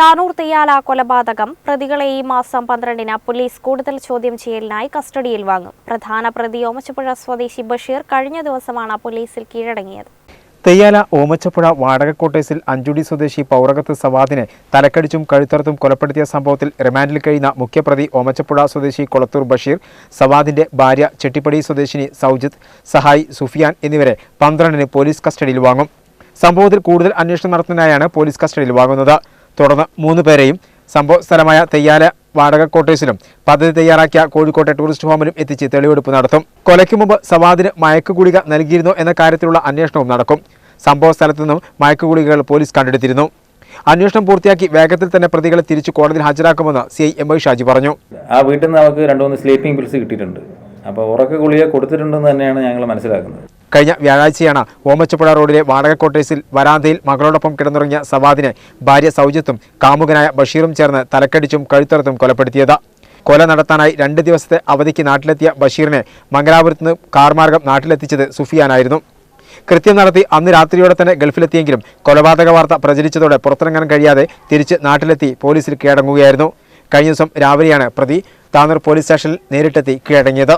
താനൂർ തെയ്യാല കൊലപാതകം. പ്രതികളെ ഈ മാസം പന്ത്രണ്ടിന് പോലീസ് കൂടുതൽ ചോദ്യം ചെയ്യലിനായി കസ്റ്റഡിയിൽ വാങ്ങും. പ്രധാന പ്രതി ഓമച്ചപ്പുഴ സ്വദേശി ബഷീർ കഴിഞ്ഞ ദിവസമാണ് പോലീസിൽ കീഴടങ്ങിയത്. തെയ്യാല ഓമച്ചപ്പുഴ വാടക അഞ്ചുടി സ്വദേശി പൗരകത്ത് സവാദിനെ തലക്കടിച്ചും കഴുത്തറുത്തും കൊലപ്പെടുത്തിയ സംഭവത്തിൽ റിമാൻഡിൽ കഴിയുന്ന മുഖ്യപ്രതി ഓമച്ചപ്പുഴ സ്വദേശി കൊളത്തൂർ ബഷീർ സവാദിന്റെ ഭാര്യ ചെട്ടിപ്പടി സ്വദേശിനി സൗജിത്ത് സഹായി സുഫിയാൻ എന്നിവരെ പന്ത്രണ്ടിന് പോലീസ് കസ്റ്റഡിയിൽ വാങ്ങും. സംഭവത്തിൽ കൂടുതൽ അന്വേഷണം നടത്തുന്നതിനായാണ് പോലീസ് കസ്റ്റഡിയിൽ വാങ്ങുന്നത്. തുടർന്ന് മൂന്ന് പേരെയും സംഭവ സ്ഥലമായ തെയ്യാല വാടക ക്വാർട്ടേഴ്സിലും പദ്ധതി തയ്യാറാക്കിയ കോഴിക്കോട്ടെ ടൂറിസ്റ്റ് ഹോമിലും എത്തിച്ച് തെളിവെടുപ്പ് നടത്തും. കൊലയ്ക്ക് മുമ്പ് സവാദിന് മയക്കുകുളിക നൽകിയിരുന്നോ എന്ന കാര്യത്തിലുള്ള അന്വേഷണവും നടക്കും. സംഭവ സ്ഥലത്തു നിന്നും മയക്കുകുളികകൾ പോലീസ് കണ്ടെടുത്തിരുന്നു. അന്വേഷണം പൂർത്തിയാക്കി വേഗത്തിൽ തന്നെ പ്രതികളെ തിരിച്ചു കോടതിയിൽ ഹാജരാക്കുമെന്ന് C I M I Shaji പറഞ്ഞു. ആ വീട്ടിൽ നിന്ന് നമുക്ക് രണ്ടു മൂന്ന് സ്ലീപ്പിംഗ് പിൽസ് കിട്ടിയിട്ടുണ്ട്. അപ്പോൾ ഉറക്ക ഗുളിക കൊടുത്തിട്ടുണ്ടെന്ന് തന്നെയാണ് ഞങ്ങൾ മനസ്സിലാക്കുന്നത്. കഴിഞ്ഞ വ്യാഴാഴ്ചയാണ് ഓമച്ചപ്പുഴ റോഡിലെ വാടക ക്വാർട്ടേഴ്സിൽ വരാന്തയിൽ മകളോടൊപ്പം കിടന്നുറങ്ങിയ സവാദിനെ ഭാര്യ സൗജിത്തും കാമുകനായ ബഷീറും ചേർന്ന് തലക്കടിച്ചും കഴുത്തറുത്തും കൊലപ്പെടുത്തിയത്. കൊല നടത്താനായി രണ്ട് ദിവസത്തെ അവധിക്ക് നാട്ടിലെത്തിയ ബഷീറിനെ മംഗലാപുരത്ത് നിന്ന് കാർമാർഗം നാട്ടിലെത്തിച്ചത് സുഫിയാനായിരുന്നു. കൃത്യം നടത്തി അന്ന് രാത്രിയോടെ തന്നെ ഗൾഫിലെത്തിയെങ്കിലും കൊലപാതക വാർത്ത പ്രചരിച്ചതോടെ പുറത്തിറങ്ങാൻ കഴിയാതെ തിരിച്ച് നാട്ടിലെത്തി പോലീസിൽ കീഴടങ്ങുകയായിരുന്നു. കഴിഞ്ഞ ദിവസം രാവിലെയാണ് പ്രതി താനൂർ പോലീസ് സ്റ്റേഷനിൽ നേരിട്ടെത്തി കീഴടങ്ങിയത്.